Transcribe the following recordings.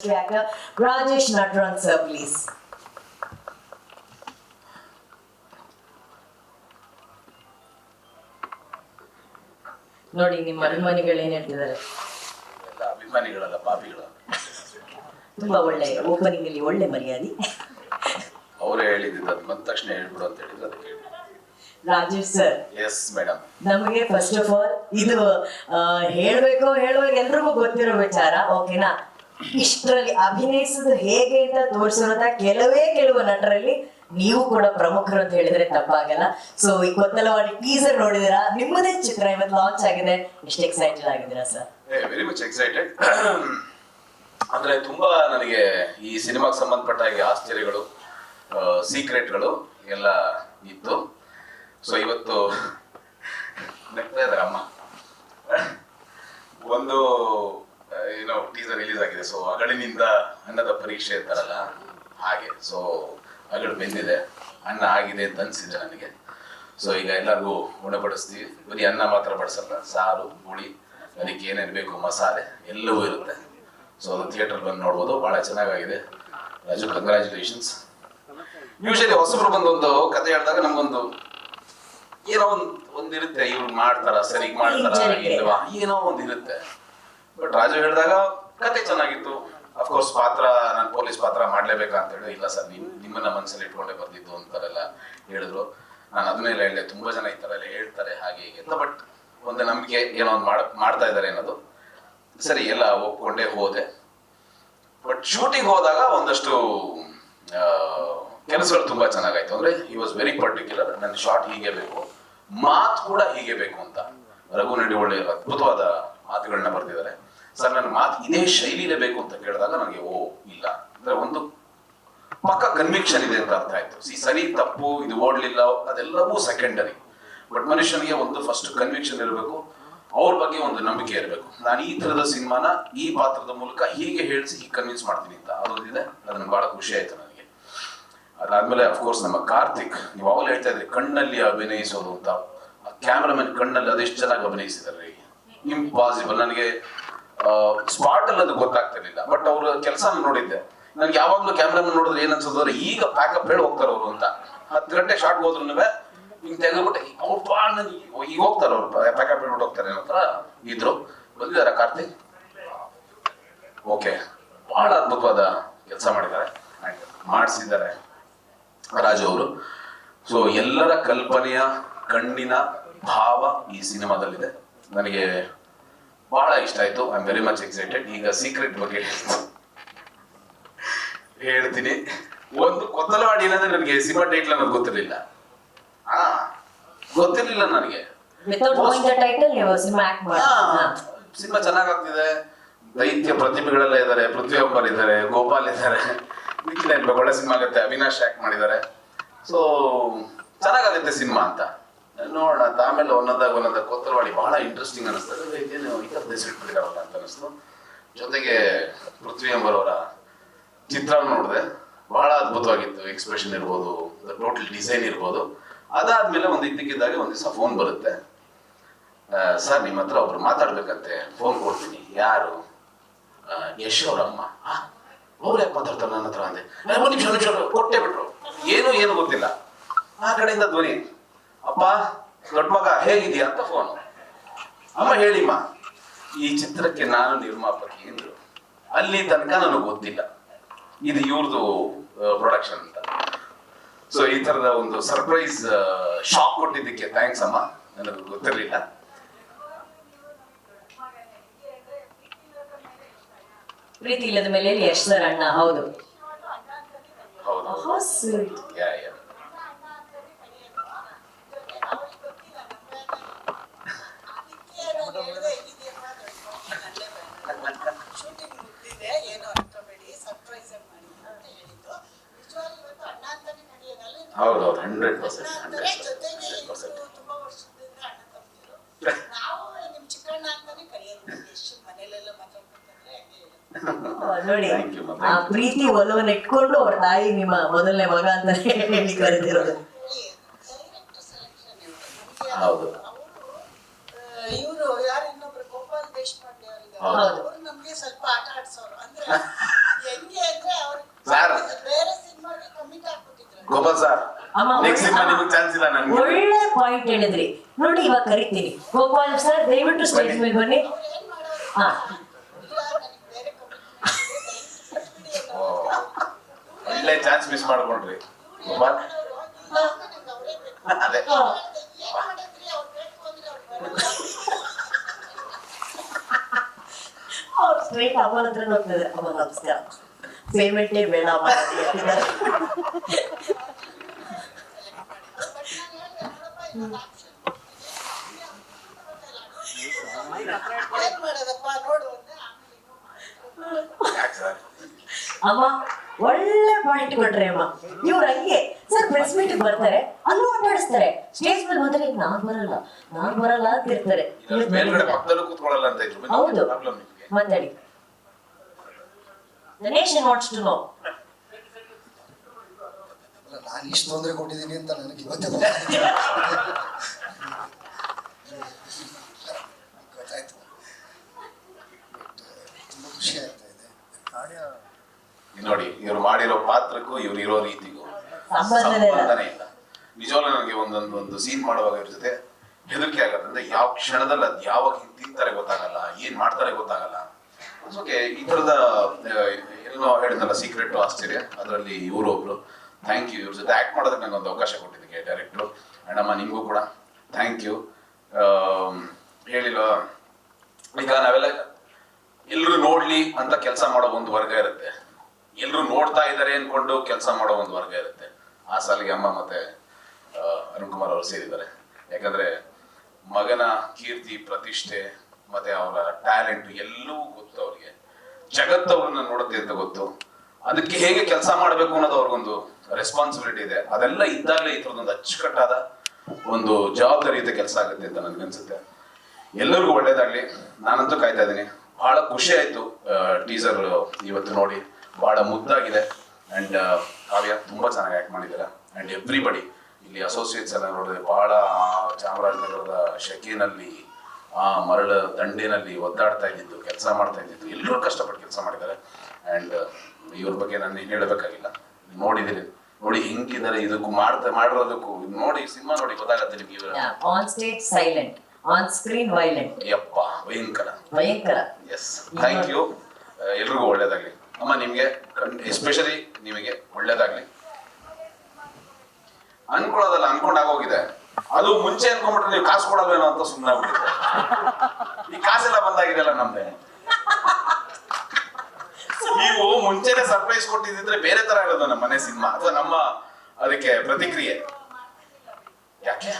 actor Rajesh Natran sir, please. ನೋಡಿ ನಿಮ್ಮ ಅಭಿಮಾನಿಗಳು ಏನ್ ಹೇಳ್ತಿದ್ದಾರೆ? ಎಲ್ಲ ಅಭಿಮಾನಿಗಳಲ್ಲ ಪಾಪಿಗಳು ತುಂಬಾ ಒಳ್ಳೆ ಓಪನಿಂಗ್ ಅಲ್ಲಿ ಒಳ್ಳೆ ಮರ್ಯಾದೆ. ಅವರೇ ಹೇಳಿದ್ದು ಅದು ಬಂದ ತಕ್ಷಣ ಹೇಳ್ಬಿಡು ಅಂತ ಹೇಳಿದ್ರು ಅದಕ್ಕೆ ರಾಜೇಶ್ ಸರ್. ಎಸ್ ಮೇಡಮ್ ನಮಗೆ ಫಸ್ಟ್ ಆಫ್ ಆಲ್ ಇದು ಆ, ಹೇಳ್ಬೇಕು ಹೇಳುವಾಗ ಎಲ್ರಿಗೂ ಗೊತ್ತಿರೋ ವಿಚಾರ ಓಕೆನಾ ಇಷ್ಟರಲ್ಲಿ ಅಭಿನಯಿಸೋದು ಹೇಗೆ ಅಂತ ತೋರಿಸುವಂತ ಕೆಲವೇ ಕೆಲವು ನಟರಲ್ಲಿ ನೀವು ಕೂಡ ಪ್ರಮುಖರು ಅಂತ ಹೇಳಿದ್ರೆ ತಪ್ಪಾಗಲ್ಲ. ಸೊ ಈ ಮಾಡಿ ಟೀಸರ್ ನೋಡಿದಿರಾ ನಿಮ್ಮದೇ ಚಿತ್ರ ಇವತ್ತು ಲಾಂಚ್ ಆಗಿದೆ. ಎಷ್ಟು ಎಕ್ಸೈಟೆಡ್ ಆಗಿದ್ದೀರಾ ಸರ್ ವೆರಿ ಮಚ್ ಎಕ್ಸೈಟೆಡ್ ಅಂದ್ರೆ ತುಂಬಾ ನನಗೆ ಈ ಸಿನಿಮಾಗೆ ಸಂಬಂಧಪಟ್ಟ ಹಾಗೆ ಆಶ್ಚರ್ಯಗಳು ಸೀಕ್ರೆಟ್ಗಳು ಎಲ್ಲ ಇತ್ತು. ಸೊ ಇವತ್ತು ನಗ್ತಾ ಅಮ್ಮ. ಒಂದು ಏನೋ ಟೀಸರ್ ರಿಲೀಸ್ ಆಗಿದೆ. ಸೊ ಅಗಳಿನಿಂದ ಅನ್ನದ ಪರೀಕ್ಷೆ ಇರ್ತಾರಲ್ಲ ಹಾಗೆ. ಸೊ ಅಗಳು ಬೆಂದಿದೆ ಅನ್ನ ಆಗಿದೆ ಅಂತ ಅನ್ಸಿದೆ ನನಗೆ. ಸೊ ಈಗ ಎಲ್ಲರಿಗೂ ಉಣಬಡಿಸ್ತೀವಿ ಬರೀ ಅನ್ನ ಮಾತ್ರ ಬಡಿಸಲ್ಲ ಸಾರು ಹುಳಿ ಅದಕ್ಕೆ ಏನೇನು ಬೇಕು ಮಸಾಲೆ ಎಲ್ಲವೂ ಇರುತ್ತೆ. ಸೊ ಅದು ಥಿಯೇಟರ್ ಬಂದು ನೋಡ್ಬೋದು. ಭಾಳ ಚೆನ್ನಾಗಾಗಿದೆ. ರಾಜು ಕಂಗ್ರ್ಯಾಚುಲೇಷನ್ಸ್ ಯೂಶಲಿ ಹೊಸಬ್ರು ಬಂದು ಒಂದು ಕತೆ ಹೇಳಿದಾಗ ನಮ್ಗೊಂದು ಏನೋ ಒಂದು ಒಂದಿರುತ್ತೆ. ಇವ್ರು ಮಾಡ್ತಾರ ಸರಿ ಮಾಡ್ತಾರ. ಇಲ್ವಾ? ಏನೋ ಒಂದ್ ಇರುತ್ತೆ ಬಟ್ ರಾಜು ಹೇಳಿದಾಗ ಕತೆ ಚೆನ್ನಾಗಿತ್ತು. ಅಫ್ಕೋರ್ಸ್ ಪಾತ್ರ, ನಾನು ಪೊಲೀಸ್ ಪಾತ್ರ ಮಾಡ್ಲೇಬೇಕಂತ ಹೇಳಿ, ಇಲ್ಲ ಸರ್ ನೀವು ನಿಮ್ಮನ್ನ ಮನಸ್ಸಲ್ಲಿ ಇಟ್ಕೊಂಡೇ ಬರ್ದಿದ್ದು ಅಂತಾರೆಲ್ಲ ಹೇಳಿದ್ರು. ನಾನು ಅದನ್ನೆಲ್ಲ ಹೇಳಿದೆ, ತುಂಬಾ ಜನ ಈ ತರ ಎಲ್ಲ ಹೇಳ್ತಾರೆ ಹಾಗೆ ಹೀಗೆ ಅಂತ ಬಟ್ ಒಂದು ನಂಬಿಕೆ ಏನೋ ಒಂದು ಮಾಡ್ ಮಾಡ್ತಾ ಇದ್ದಾರೆ ಅನ್ನೋದು. ಸರಿ, ಎಲ್ಲ ಒಪ್ಕೊಂಡೆ ಹೋದೆ. ಬಟ್ ಶೂಟಿಂಗ್ ಹೋದಾಗ ಒಂದಷ್ಟು ಕೆಲಸಗಳು ತುಂಬಾ ಚೆನ್ನಾಗಾಯ್ತು. ಅಂದ್ರೆ ಈ ವಾಸ್ ವೆರಿ ಪರ್ಟಿಕ್ಯುಲರ್ ನನ್ನ ಶಾರ್ಟ್ ಹೀಗೆ ಬೇಕು, ಮಾತು ಕೂಡ ಹೀಗೆ ಬೇಕು ಅಂತ. ರಘು ನಡಿ ಒಳ್ಳೆ ಅದ್ಭುತವಾದ ಮಾತುಗಳನ್ನ ಬರ್ತಿದ್ದಾರೆ ಸರ್, ನನ್ನ ಮಾತು ಇದೇ ಶೈಲಿಲೇ ಬೇಕು ಅಂತ ಕೇಳಿದಾಗ ನನಗೆ, ಓ, ಇಲ್ಲ. ಅಂದ್ರೆ ಒಂದು ಪಕ್ಕ ಕನ್ವಿಕ್ಷನ್ ಇದೆ ಅಂತ ಅರ್ಥ ಆಯ್ತು. ಸಿ, ಸರಿ, ತಪ್ಪು, ಇದು ಓಡ್ಲಿಲ್ಲ, ಅದೆಲ್ಲವೂ ಸೆಕೆಂಡರಿ ಬಟ್ ಮನುಷ್ಯನಿಗೆ ಒಂದು ಫಸ್ಟ್ ಕನ್ವಿಕ್ಷನ್ ಇರಬೇಕು, ಅವ್ರ ಬಗ್ಗೆ ಒಂದು ನಂಬಿಕೆ ಇರಬೇಕು. ನಾನು ಈ ತರದ ಸಿನಿಮಾನ ಈ ಪಾತ್ರದ ಮೂಲಕ ಹೀಗೆ ಹೇಳಿಸಿ ಹೀಗೆ ಕನ್ವಿನ್ಸ್ ಮಾಡ್ತೀನಿ ಅಂತ. ಅದೊಂದಿದೆ, ಅದನ್ನ ಬಹಳ ಖುಷಿ ಆಯ್ತು ನನಗೆ. ಅದಾದ್ಮೇಲೆ ಅಫ್ಕೋರ್ಸ್ ನಮ್ಮ ಕಾರ್ತಿಕ್, ನೀವು ಅವಾಗಲೇ ಹೇಳ್ತಾ ಇದ್ರಿ, ಕಣ್ಣಲ್ಲಿ ಅಭಿನಯಿಸೋದು ಅಂತ. ಕ್ಯಾಮ್ರಾಮನ್ ಕಣ್ಣಲ್ಲಿ ಅದೆಷ್ಟು ಚೆನ್ನಾಗಿ ಅಭಿನಯಿಸಿದಾರೆ ಇಂಪಾಸಿಬಲ್ ನನಗೆ ಸ್ಪಾಟ್ ಅನ್ನೋದು ಗೊತ್ತಾಗ್ತಿರ್ಲಿಲ್ಲ. ಬಟ್ ಅವ್ರ ಕೆಲಸ ನೋಡಿದ್ದೆ. ನನ್ಗೆ ಯಾವಾಗ್ಲೂ ಕ್ಯಾಮ್ರಾಮನ್ ನೋಡಿದ್ರೆ ಏನ್ ಅನ್ಸೋದ್ರೆ ಈಗ ಪ್ಯಾಕಪ್ ಹೇಳಿ ಹೋಗ್ತಾರೆ ಅವರು ಅಂತ. ಹತ್ತು ಗಂಟೆ ಶಾರ್ಟ್ ಹೋದ್ರು ಹಿಂಗ್ ತೆಗೆದ್ಬಿಟ್ಟೆ ಅವ್ರು ಈಗ ಹೋಗ್ತಾರೆ ಅವ್ರು. ಪ್ಯಾಕಪ್ ಹೇಳ್ಬಿಟ್ಟು ಹೋಗ್ತಾರೆ ಅನ್ನೋ ಇದ್ರು. ಬಂದಿದಾರ ಕಾರ್ತಿಕ್. ಓಕೆ ಬಹಳ ಅದ್ಭುತವಾದ ಕೆಲಸ ಮಾಡಿದ್ದಾರೆ. ಮಾಡಿಸಿದ್ದಾರೆ ರಾಜು ಅವರು. ಸೊ ಎಲ್ಲರ ಕಲ್ಪನೆಯ, ಕಣ್ಣಿನ ಭಾವ ಈ ಸಿನಿಮಾದಲ್ಲಿದೆ. ನನಗೆ ಬಹಳ ಇಷ್ಟ ಆಯ್ತು. I am very much excited ಈಗ ಸೀಕ್ರೆಟ್ ಬಗ್ಗೆ ಹೇಳ್ತೀನಿ. ಒಂದು ಕೊತ್ತಲವಾಡಿ ಏನಂದ್ರೆ ನನಗೆ ಸಿನಿಮಾ ಟೈಟ್ಲ್ ಅನ್ನೋದು ಗೊತ್ತಿರಲಿಲ್ಲ. ಹಾ. ಗೊತ್ತಿರ್ಲಿಲ್ಲ ನನಗೆ. ವಿತೌಟ್ ನೋಯಿಂಗ್ ದ ಟೈಟಲ್ ನೀವು ಸಿನಿಮಾ ಚೆನ್ನಾಗಾಗ್ತಿದೆ. ದೈತ್ಯ ಪ್ರತಿಭೆಗಳೆಲ್ಲ ಇದ್ದಾರೆ. ಪೃಥ್ವಿಯೊಬ್ಬರ್ ಇದಾರೆ ಇದ್ದಾರೆ. ಗೋಪಾಲ್ ಇದ್ದಾರೆ. ನಿಖಿಲ್ ಒಳ್ಳೆ ಸಿನಿಮಾ ಆಗುತ್ತೆ ಅವಿನಾಶ್ ಆಕ್ಟ್ ಮಾಡಿದ್ದಾರೆ. ಸೊ ಚೆನ್ನಾಗಾಗುತ್ತೆ ಸಿನಿಮಾ ಅಂತ. ನೋಡೋಣ. ಆಮೇಲೆ ಒಂದೊಂದಾಗ ಒಂದೊಂದಾಗ ಕೊತ್ತಲವಾಡಿ ಬಹಳ ಇಂಟ್ರೆಸ್ಟಿಂಗ್ ಅನಿಸ್ತದೆ ಅಂತ ಅನಿಸ್ತು. ಜೊತೆಗೆ ಪೃಥ್ವಿ ಎಂಬರವರ ಚಿತ್ರ ನೋಡಿದೆ. ಬಹಳ ಅದ್ಭುತವಾಗಿತ್ತು. ಎಕ್ಸ್ಪ್ರೆಷನ್ ಇರ್ಬೋದು ಟೋಟಲ್ ಡಿಸೈನ್ ಇರ್ಬೋದು. ಅದಾದ್ಮೇಲೆ ಒಂದು ಇದ್ದಕ್ಕಿದ್ದಾಗ ಒಂದು ದಿವಸ ಫೋನ್ ಬರುತ್ತೆ. ಸರ್ ನಿಮ್ಮ ಹತ್ರ ಒಬ್ರು ಮಾತಾಡ್ಬೇಕಂತೆ. ಫೋನ್ ಕೊಡ್ತೀನಿ. ಯಾರು? ಯಶ್ ಅವರಮ್ಮ. ಅವ್ರು ಯಾಕೆ ಮಾತಾಡ್ತಾರೆ? ನನ್ನ ಹತ್ರ ಅಂದೆ. "ಏ, ಒಂದ್ ನಿಮಿಷ ನಿಮಿಷ. ಕೊಟ್ಟೆ ಬಿಟ್ರು. ಏನು ಏನು ಗೊತ್ತಿಲ್ಲ. ಆ ಕಡೆಯಿಂದ ಧ್ವನಿ. ಅಪ್ಪ ದೊಡ್ಡ ಮಗ ಹೇಗಿದ್ಯಾ? ಅಂತ ಫೋನ್ ಅಮ್ಮ ಹೇಳಿಮ್ಮ ಈ ಚಿತ್ರಕ್ಕೆ ನಾನು ನಿರ್ಮಾಪಕಿ ಎಂದ್ರು ಅಲ್ಲಿ ತನಕ ನನಗೆ ಗೊತ್ತಿಲ್ಲ. ಇದು ಇವ್ರದ್ದು ಪ್ರೊಡಕ್ಷನ್ ಅಂತ. ಸೊ ಈ ತರದ ಒಂದು ಸರ್ಪ್ರೈಸ್ ಶಾಕ್ ಕೊಟ್ಟಿದ್ದಕ್ಕೆ ಥ್ಯಾಂಕ್ಸ್ ಅಮ್ಮ. ನನಗೆ ಗೊತ್ತಿರಲಿಲ್ಲ. ಪ್ರೀತಿ ಇಲ್ಲದ ಮೇಲೆ ಯಶ್ ಸರ್ ಅಣ್ಣ ಹೌದು. ಹೌದು. ಶೂಟಿಂಗ್ ಮುಗಿದಿದೆ ಏನು ಅನ್ಕೋಬೇಡಿ ಸರ್ಪ್ರೈಸ್ ಮಾಡಿ ಅಂತ ಹೇಳಿದ್ದು ನಿಜವಾಗ್ಲೂ ಇವತ್ತು ಅಣ್ಣ ಅಂತಾನೆ ನಡೆಯೋದಲ್ಲ ಹೌದು ಹೌದು ಹಂಡ್ರೆಡ್ ಪರ್ಸೆಂಟ್ ಜೊತೆಗೆ ಪರ್ಸೆಂಟ್ ತುಂಬಾ ವರ್ಷದಿಂದ ಅಣ್ಣ ತಮ್ಮದಿರು ನಾವು ನಿಮ್ ಚಿಕ್ಕಣ್ಣ ಅಂತಾನೆ ಕರೆಯೋದು ಎಷ್ಟು ಮನೇಲೆಲ್ಲ ಮಾತಾಡ್ಬೇಕಂದ್ರೆ ಹಂಗೆ ನೋಡಿ. ಆ ಪ್ರೀತಿ ಒಲವನ್ನು ಇಟ್ಕೊಂಡು ಅವ್ರ ತಾಯಿ ನಿಮ್ಮ ಮೊದಲನೇ ಮಗ ಅಂತ ಹೇಳಿ ಕರೆದಿರೋದು ಇವ್ರು. ನಮ್ಗೆ ಹೌದು. ಅವರು ಇವರು ಯಾರು ಇನ್ನೊಬ್ರು ಗೋಪಾಲ್ ದೇಶಪಾಂಡೆ. ಅವರು ನಮ್ಗೆ ಸ್ವಲ್ಪ ಆಟ ಆಡ್ಸೋರು. ಅಂದ್ರೆ ಸರ್ ಬೇರೆ ಸಿನಿಮಾಗೆ ಆಗ್ಬಿಟ್ಟಿದ್ರು. ಗೋಪಾಲ್ ಸರ್ ಅಮ್ಮ, ನೆಕ್ಸ್ಟ್ ಸಿನಿಮಾ ನಿಮಗೆ ಚಾನ್ಸ್ ಇಲ್ಲ ನನ್ಗೆ ಒಳ್ಳೆ ಪಾಯಿಂಟ್ ಹೇಳಿದ್ರಿ. ನೋಡಿ ಇವಾಗ ಕರಿತೀನಿ. ಗೋಪಾಲ್ ಸರ್ ದಯವಿಟ್ಟು ಸ್ಟೇಜ್ ಮೇಲೆ ಬನ್ನಿ. ಅವ್ರು ಏನ್ ಮಾಡೋರು? ಹಾ. ಇಲ್ಲ ನನಗೆ ಬೇರೆ ಕಮಿಟ್ ಓ, ಒಳ್ಳೆ ಚಾನ್ಸ್ ಮಿಸ್ ಮಾಡ್ಕೊಂಡ್ರಿ. ಗೋಪಾಲ್. ಅವರೇ ಬೇಕು. ಅದೇ. ಹಾ. ಏನ್ ಮಾಡಿದ್ರಿ ಅವ್ರು ಬೇಕು ಅಂದ್ರೆ ಅವ್ರು ಬೇಡ ಅವ್ರು ಸ್ಟ್ರೈಟ್ ಅಮ್ಮನ ಹತ್ರ ಹೋಗ್ತಿದ್ದಾರೆ ಅಮ್ಮ ನಮಸ್ಕಾರ ಪೇಮೆಂಟೇ ಬೇಡ ಅಮ್ಮ. ಒಳ್ಳೆ ಪಾಯಿಂಟ್ ಕೊಟ್ರೆ ಅಮ್ಮ. ಇವ್ರು ಹಂಗೆ. ಸರ್ ಪ್ರೆಸ್ ಮೀಟ್ ಬರ್ತಾರೆ. ಅಲ್ಲೂ ಆಟಾಡಿಸ್ತಾರೆ ಸ್ಟೇಜ್ ಮೇಲೆ ಬಂದ್ರೆ ನಾನ್ ಬರಲ್ಲ ನಾನ್ ಬರಲ್ಲ ಅಂತ ಇರ್ತಾರೆ. ಹೌದು. ಮಾತಾಡಿ The nation wants to know. ನಾನು ಇಷ್ಟು ತೊಂದರೆ ಕೊಟ್ಟಿದ್ದೀನಿ ಅಂತ ನನಗೆ ಇವತ್ತೇ ಗೊತ್ತಾಯ್ತು. ತುಂಬಾ ಖುಷಿ ಆಗ್ತಾ ಇದೆ. ನೋಡಿ ಇವ್ರು ಮಾಡಿರೋ ಪಾತ್ರಕ್ಕೂ ಇವ್ರು ಇರೋ ರೀತಿಗೂ ಸಂಬಂಧನೇ ಇಲ್ಲ. ಸಂಬಂಧನೇ ಇಲ್ಲ. ನಿಜವಾಗ್ಲೂ ನನಗೆ ಒಂದೊಂದು ಒಂದು ಸೀನ್ ಮಾಡುವಾಗ ಇವ್ರ ಜೊತೆ ಹೆದರಿಕೆ ಆಗೋದ್ರಿಂದ ಯಾವ ಕ್ಷಣದಲ್ಲಿ ಅದು ಯಾವಾಗ ತಿಂತಾರೆ ಗೊತ್ತಾಗಲ್ಲ, ಏನ್ ಮಾಡ್ತಾರೆ ಗೊತ್ತಾಗಲ್ಲ. ಓಕೆ ಈ ತರದ ಎಲ್ಲೋ ಏನೋ ಹೇಳಿದ್ನಲ್ಲ ಸೀಕ್ರೆಟ್ ಆಶ್ಚರ್ಯ, ಅದರಲ್ಲಿ ಇವರು ಒಬ್ರು ಥ್ಯಾಂಕ್ ಯು ಇವ್ರ ಜೊತೆ ಆಕ್ಟ್ ಮಾಡೋದಕ್ಕೆ ನಂಗೆ ಒಂದು ಅವಕಾಶ ಕೊಟ್ಟಿದ್ದಕ್ಕೆ ಡೈರೆಕ್ಟ್ರು ಅಣ್ಣಮ್ಮ, ನಿಮಗೂ ಕೂಡ ಥ್ಯಾಂಕ್ ಯು ಹೇಳಿಲ್ವ? ಈಗ ನಾವೆಲ್ಲ ಎಲ್ಲರೂ ನೋಡ್ಲಿ ಅಂತ ಕೆಲಸ ಮಾಡೋ ಒಂದು ವರ್ಗ ಇರುತ್ತೆ. ಎಲ್ಲರೂ ನೋಡ್ತಾ ಇದ್ದಾರೆ ಅನ್ಕೊಂಡು ಕೆಲಸ ಮಾಡೋ ಒಂದು ವರ್ಗ ಇರುತ್ತೆ. ಆ ಸಾಲಿಗೆ ಅಮ್ಮ ಮತ್ತೆ ಅರುಣ್ ಕುಮಾರ್ ಅವರು ಸೇರಿದ್ದಾರೆ. ಯಾಕಂದ್ರೆ ಮಗನ ಕೀರ್ತಿ, ಪ್ರತಿಷ್ಠೆ, ಮತ್ತೆ ಅವರ ಟ್ಯಾಲೆಂಟ್ ಎಲ್ಲವೂ ಗೊತ್ತು ಅವ್ರಿಗೆ. ಜಗತ್ತು ಅವ್ರನ್ನ ನೋಡುತ್ತೆ ಅಂತ ಗೊತ್ತು. ಅದಕ್ಕೆ ಹೇಗೆ ಕೆಲಸ ಮಾಡಬೇಕು ಅನ್ನೋದು ಅವ್ರಿಗೊಂದು ರೆಸ್ಪಾನ್ಸಿಬಿಲಿಟಿ ಇದೆ. ಅದೆಲ್ಲ ಇದ್ದಾಗಲೇ ಈ ಥರದೊಂದು ಅಚ್ಚುಕಟ್ಟಾದ ಒಂದು ಜವಾಬ್ದಾರಿಯುತ ಕೆಲಸ ಆಗುತ್ತೆ ಅಂತ ನನ್ಗನ್ಸುತ್ತೆ ಎಲ್ಲರಿಗೂ ಒಳ್ಳೇದಾಗ್ಲಿ. ನಾನಂತೂ ಕಾಯ್ತಾ ಇದ್ದೀನಿ. ಬಹಳ ಖುಷಿ ಆಯ್ತು ಟೀಸರ್ ಇವತ್ತು ನೋಡಿ. ಬಹಳ ಮುದ್ದಾಗಿದೆ. ಅಂಡ್ ಕಾವ್ಯ ತುಂಬಾ ಚೆನ್ನಾಗಿ ಆಕ್ಟ್ ಮಾಡಿದ್ದೀರಾ. ಅಂಡ್ ಎವ್ರಿಬಡಿ ಇಲ್ಲಿ ಅಸೋಸಿಯೇಟ್ಸ್ ಎಲ್ಲ ನೋಡಿದ್ರೆ ಬಹಳ ಚಾಮರಾಜನಗರದ ಶೆಕಿನಲ್ಲಿ ಆ ಮರಳ ದಂಡೆನಲ್ಲಿ ಒದ್ದಾಡ್ತಾ ಇದ್ದಿದ್ದು ಕೆಲಸ ಮಾಡ್ತಾ ಇದ್ದಿದ್ದು. ಎಲ್ಲರೂ ಕಷ್ಟಪಟ್ಟು ಕೆಲಸ ಮಾಡಿದ್ದಾರೆ. ಅಂಡ್ ಇವ್ರ ಬಗ್ಗೆ ನಾನು ಏನು ಹೇಳಬೇಕಾಗಿಲ್ಲ. ನೋಡಿದಿರಿ. ನೋಡಿ ಹೆಂಗಿದ್ದಾರೆ ಇದಕ್ಕೂ ಮಾಡ್ತಾ ಮಾಡಿರೋದಕ್ಕೂ. ನೋಡಿ ಸಿನಿಮಾ ನೋಡಿ ಗೊತ್ತಾಗತ್ತೆ ನಿಮ್ಗೆ on stage silent on screen violent ಯಪ್ಪ ಭಯಂಕರ. ಭಯಂಕರ. ಎಸ್ ಥ್ಯಾಂಕ್ ಯು ಎಲ್ರಿಗೂ ಒಳ್ಳೇದಾಗ್ಲಿ. ಅಮ್ಮ ನಿಮ್ಗೆ ಎಸ್ಪೆಷಲಿ ನಿಮಗೆ ಒಳ್ಳೇದಾಗ್ಲಿ. ಅನ್ಕೊಳ್ಳೋದಲ್ಲ ಅನ್ಕೊಂಡಾಗೋಗಿದೆ ಅದು ಮುಂಚೆ ಅನ್ಕೊಂಡ್ಬಿಟ್ರೆ ನೀವು ಕಾಸು ಕೊಡೋದೇನೋ ಅಂತ ಸುಮ್ಮನೆ ಆಗ್ಬಿಟ್ಟಿದೆ ಈ ಕಾಸೆಲ್ಲ ಬಂದಾಗಿದೆಲ್ಲ ನಮ್ದೆ. ನೀವು ಮುಂಚೆನೆ ಸರ್ಪ್ರೈಸ್ ಕೊಟ್ಟಿದ್ರೆ ಬೇರೆ ತರ ಇರೋದು ನಮ್ಮ ಮನೆ ಸಿನಿಮಾ ಅಥವಾ ನಮ್ಮ ಅದಕ್ಕೆ ಪ್ರತಿಕ್ರಿಯೆ. ಯಾಕೆ?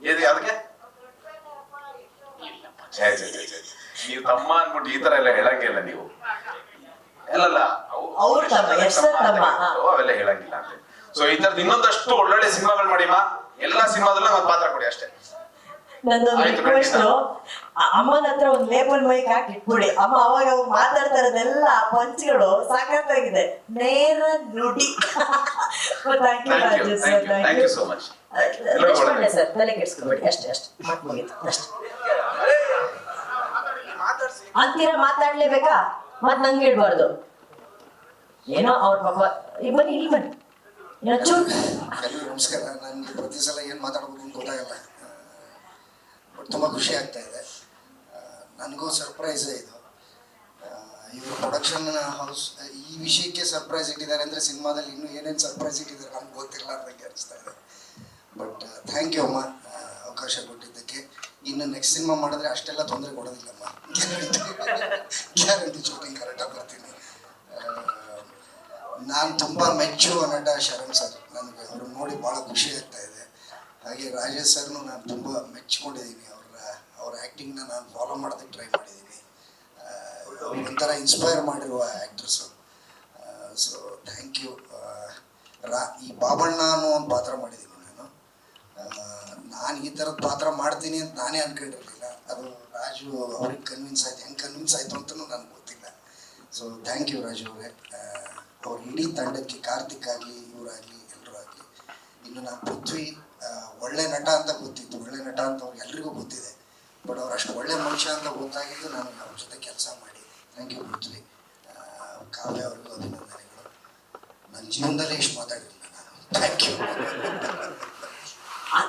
ಏದಿ ಅದಕ್ಕೆ. ನೀವು ತಮ್ಮ ಅನ್ಬಿಟ್ಟು ಈ ತರ ಎಲ್ಲ ಹೇಳಂಗಿಲ್ಲ ನೀವು. ಅಲ್ಲಲ್ಲ. ಅವೆಲ್ಲ ಹೇಳಂಗಿಲ್ಲ ಅಂತ ಸೊ ಈ ತರದ ಇನ್ನೊಂದಷ್ಟು ಒಳ್ಳೊಳ್ಳೆ ಸಿನಿಮಾಗಳು ಮಾಡಿಮ್ಮ ಎಲ್ಲಾ ಸಿನಿಮಾದಲ್ಲೂ ಒಂದ್ ಪಾತ್ರ ಕೊಡಿ ಅಷ್ಟೇ. ಆಯ್ತು, ರಿಕ್ವೆಸ್ಟ್ ಅಮ್ಮನ ಹತ್ರ ಒಂದು ಲೇಬಲ್ ಮೈಕ್ ಹಾಕಿ ಇಟ್ಬಿಡಿ. ಅಮ್ಮ ಅವಾಗ ಅವಾಗ ಮಾತಾಡ್ತಾ ಇರೋದೆಲ್ಲ ಪಂಚ್ಗಳು ಸಾಕಾಗ್ತಾಗಿದೆ. ನೇರ ನುಡಿ thank you Raju sir thank you Lakshmana sir ತಲೆ ಕೆಡಿಸ್ಕೊಬೇಡಿ. ಅಷ್ಟೇ ಅಷ್ಟೇ. ಮಾತು ಮುಗೀತು ಅಷ್ಟೇ. ಅಂತೀರಾ ಮಾತಾಡ್ಲೇಬೇಕಾ? ಮತ್ ನಂಗೆ ಇಡ್ಬಾರ್ದು ಏನೋ ಅವ್ರ ಪಾಪ ಈಗ ಬನ್ನಿ ಇಲ್ಲಿ ಬನ್ನಿ ಚೂರು ನಮಸ್ಕಾರ. ನನಗೆ ಪ್ರತಿ ಸಲ ಏನು ಮಾತಾಡ್ಬೇಕು ಅಂತ ಗೊತ್ತಾಗಲ್ಲ. ಬಟ್ ತುಂಬ ಖುಷಿ ಆಗ್ತಾ ಇದೆ. ನನಗೂ ಸರ್ಪ್ರೈಸೇ ಇದು. ಇವರು ಪ್ರೊಡಕ್ಷನ್ ಹೌಸ್ ಈ ವಿಷಯಕ್ಕೆ ಸರ್ಪ್ರೈಸ್ ಇಟ್ಟಿದ್ದಾರೆ ಅಂದರೆ ಸಿನಿಮಾದಲ್ಲಿ ಇನ್ನೂ ಏನೇನು ಸರ್ಪ್ರೈಸ್ ಇಟ್ಟಿದ್ದಾರೆ ನಮ್ಗೆ ಗೊತ್ತಿಲ್ಲ ಅನಿಸ್ತಾ ಇದೆ. ಬಟ್ ಥ್ಯಾಂಕ್ ಯು ಅಮ್ಮ. ಅವಕಾಶ ಕೊಟ್ಟಿದ್ದಕ್ಕೆ. ಇನ್ನು ನೆಕ್ಸ್ಟ್ ಸಿನಿಮಾ ಮಾಡಿದ್ರೆ ಅಷ್ಟೆಲ್ಲ ತೊಂದರೆ ಕೊಡೋದಿಲ್ಲಮ್ಮ. ಗ್ಯಾರಂಟಿ ಶೂಟಿಂಗ್ ಕರೆಕ್ಟಾಗಿ ಬರ್ತೀನಿ. ನಾನು ತುಂಬ ಮೆಚ್ಚುವ ನಟ ಶರಣ್ ಸರ್. ನನಗೆ ಅವರು ನೋಡಿ ಭಾಳ ಖುಷಿ ಆಗ್ತಾ ಇದೆ. ಹಾಗೆ ರಾಜೇಶ್ ಸರ್ನು ನಾನು ತುಂಬ ಮೆಚ್ಕೊಂಡಿದ್ದೀನಿ ಅವರ, ಅವ್ರ ಆ್ಯಕ್ಟಿಂಗ್ನ ನಾನು ಫಾಲೋ ಮಾಡೋದಕ್ಕೆ ಟ್ರೈ ಮಾಡಿದ್ದೀನಿ ಒಂಥರ ಇನ್ಸ್ಪೈರ್ ಮಾಡಿರುವ ಆ್ಯಕ್ಟ್ರಸ್ಸು ಸೊ ಥ್ಯಾಂಕ್ ಯು ರಾ, ಈ ಬಾಬಣ್ಣ ಅನ್ನೋ ಒಂದು ಪಾತ್ರ ಮಾಡಿದ್ದೀನಿ ನಾನು. ನಾನು ಈ ಥರದ ಪಾತ್ರ ಮಾಡ್ತೀನಿ ಅಂತ ನಾನೇ ಅನ್ಕೊಂಡಿರಲಿಲ್ಲ. ಅದು ರಾಜು ಅವ್ರಿಗೆ ಕನ್ವಿನ್ಸ್ ಆಯ್ತು. ಹೆಂಗೆ ಕನ್ವಿನ್ಸ್ ಆಯಿತು ಅಂತಲೂ ನನಗೆ ಗೊತ್ತಿಲ್ಲ. ಸೊ ಥ್ಯಾಂಕ್ ಯು ರಾಜು ಅವರೇ. ಅವ್ರ ಇಡೀ ತಂಡಕ್ಕೆ ಕಾರ್ತಿಕ್ ಆಗಲಿ ಇವರಾಗಲಿ ಎಲ್ಲರೂ ಆಗಲಿ, ಇನ್ನು ನಾನು ಪೃಥ್ವಿ ಒಳ್ಳೆ ನಟ ಅಂತ ಗೊತ್ತಿತ್ತು. ಒಳ್ಳೆ ನಟ ಅಂತ ಅವ್ರು ಎಲ್ರಿಗೂ ಗೊತ್ತಿದೆ. ಬಟ್ ಅವ್ರು ಅಷ್ಟು ಒಳ್ಳೆ ಮನುಷ್ಯ ಅಂತ ಗೊತ್ತಾಗಿದ್ದು ನಾನು ಅವ್ರ ಜೊತೆ ಕೆಲಸ ಮಾಡಿ ಥ್ಯಾಂಕ್ ಯು ಪೃಥ್ವಿ ಕಾವ್ಯ ಅವ್ರಿಗೂ ಅಭಿನಂದನೆಗಳು. ನನ್ನ ಜೀವನದಲ್ಲಿ ಇಷ್ಟು ಮಾತಾಡ್ತೀನಿ ನಾನು. Thank you